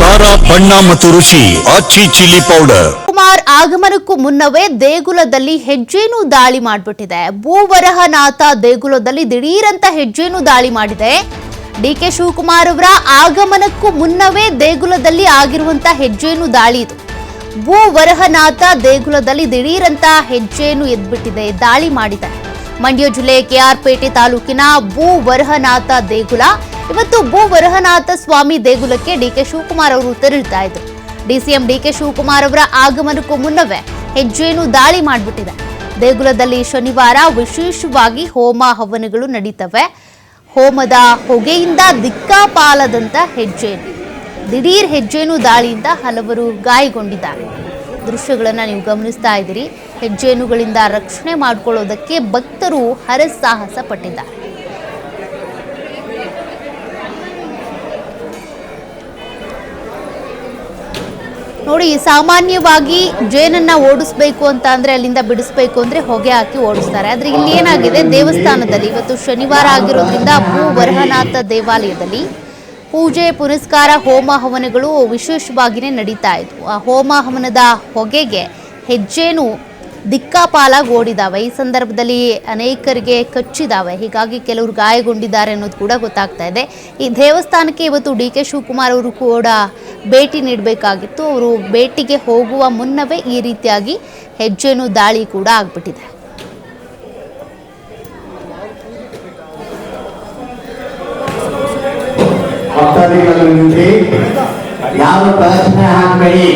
ಖಾರ ಬಣ್ಣ ಮತ್ತು ರುಚಿ ಆಚಿ ಚಿಲ್ಲಿ ಪೌಡರ್. ಕುಮಾರ್ ಆಗಮನಕ್ಕೂ ಮುನ್ನವೇ ದೇಗುಲದಲ್ಲಿ ಹೆಜ್ಜೇನು ದಾಳಿ ಮಾಡಿಬಿಟ್ಟಿದೆ. ಭೂವರಹನಾಥ ದೇಗುಲದಲ್ಲಿ ದಿಢೀರಂತ ಹೆಜ್ಜೇನು ದಾಳಿ ಮಾಡಿದೆ. ಡಿ ಕೆ ಶಿವಕುಮಾರ್ ಅವರ ಆಗಮನಕ್ಕೂ ಮುನ್ನವೇ ದೇಗುಲದಲ್ಲಿ ಆಗಿರುವಂತ ಹೆಜ್ಜೇನು ದಾಳಿ ಇದು. ಭೂವರಹನಾಥ ದೇಗುಲದಲ್ಲಿ ದಿಢೀರಂತ ಹೆಜ್ಜೇನು ಎದ್ಬಿಟ್ಟಿದೆ, ದಾಳಿ ಮಾಡಿದೆ. ಮಂಡ್ಯ ಜಿಲ್ಲೆ ಕೆಆರ್ಪೇಟೆ ತಾಲೂಕಿನ ಭೂವರಹನಾಥ ದೇಗುಲ ಇವತ್ತು ಭೂವರಹನಾಥ ಸ್ವಾಮಿ ದೇಗುಲಕ್ಕೆ ಡಿಕೆ ಶಿವಕುಮಾರ್ ಅವರು ತೆರಳುತ್ತಾ ಇದ್ರು. ಡಿಸಿಎಂ ಡಿಕೆ ಶಿವಕುಮಾರ್ ಅವರ ಆಗಮನಕ್ಕೂ ಮುನ್ನವೇ ಹೆಜ್ಜೇನು ದಾಳಿ ಮಾಡಿಬಿಟ್ಟಿದೆ. ದೇಗುಲದಲ್ಲಿ ಶನಿವಾರ ವಿಶೇಷವಾಗಿ ಹೋಮ ಹವನಗಳು ನಡೀತವೆ. ಹೋಮದ ಹೊಗೆಯಿಂದ ದಿಕ್ಕಾಪಾಲದಂತ ಹೆಜ್ಜೇನು ದಿಢೀರ್ ಹೆಜ್ಜೇನು ದಾಳಿಯಿಂದ ಹಲವರು ಗಾಯಗೊಂಡಿದ್ದಾರೆ. ದೃಶ್ಯಗಳನ್ನು ನೀವು ಗಮನಿಸ್ತಾ ಇದ್ದೀರಿ. ಹೆಜ್ಜೇನುಗಳಿಂದ ರಕ್ಷಣೆ ಮಾಡಿಕೊಳ್ಳೋದಕ್ಕೆ ಭಕ್ತರು ಹರಸಾಹಸ ಪಟ್ಟಿದ್ದಾರೆ ನೋಡಿ, ಸಾಮಾನ್ಯವಾಗಿ ಜೇನನ್ನ ಓಡಿಸ್ಬೇಕು ಅಂತ ಅಂದ್ರೆ ಅಲ್ಲಿಂದ ಬಿಡಿಸ್ಬೇಕು ಅಂದ್ರೆ ಹೊಗೆ ಹಾಕಿ ಓಡಿಸ್ತಾರೆ. ಆದ್ರೆ ಇಲ್ಲಿ ಏನಾಗಿದೆ? ದೇವಸ್ಥಾನದಲ್ಲಿ ಇವತ್ತು ಶನಿವಾರ ಆಗಿರೋದ್ರಿಂದ ಭೂ ವರಹನಾಥ ದೇವಾಲಯದಲ್ಲಿ ಪೂಜೆ, ಪುನಸ್ಕಾರ, ಹೋಮ ಹವನಗಳು ವಿಶೇಷವಾಗಿಯೇ ನಡೀತಾ ಇದ್ವು. ಆ ಹೋಮ ಹವನದ ಹೊಗೆಗೆ ಹೆಜ್ಜೇನು ದಿಕ್ಕಾಪಾಲಾಗಿ ಓಡಿದಾವೆ. ಈ ಸಂದರ್ಭದಲ್ಲಿ ಅನೇಕರಿಗೆ ಕಚ್ಚಿದಾವೆ. ಹೀಗಾಗಿ ಕೆಲವರು ಗಾಯಗೊಂಡಿದ್ದಾರೆ ಅನ್ನೋದು ಕೂಡ ಗೊತ್ತಾಗ್ತಾ ಇದೆ. ಈ ದೇವಸ್ಥಾನಕ್ಕೆ ಇವತ್ತು ಡಿ ಕೆ ಶಿವಕುಮಾರ್ ಅವರು ಕೂಡ ಭೇಟಿ ನೀಡಬೇಕಾಗಿತ್ತು. ಅವರು ಭೇಟಿಗೆ ಹೋಗುವ ಮುನ್ನವೇ ಈ ರೀತಿಯಾಗಿ ಹೆಜ್ಜೆನು ದಾಳಿ ಕೂಡ ಆಗ್ಬಿಟ್ಟಿದೆ. ಯಾವ ಪ್ರಶ್ನೆ ಹಾಕಬೇಡಿ.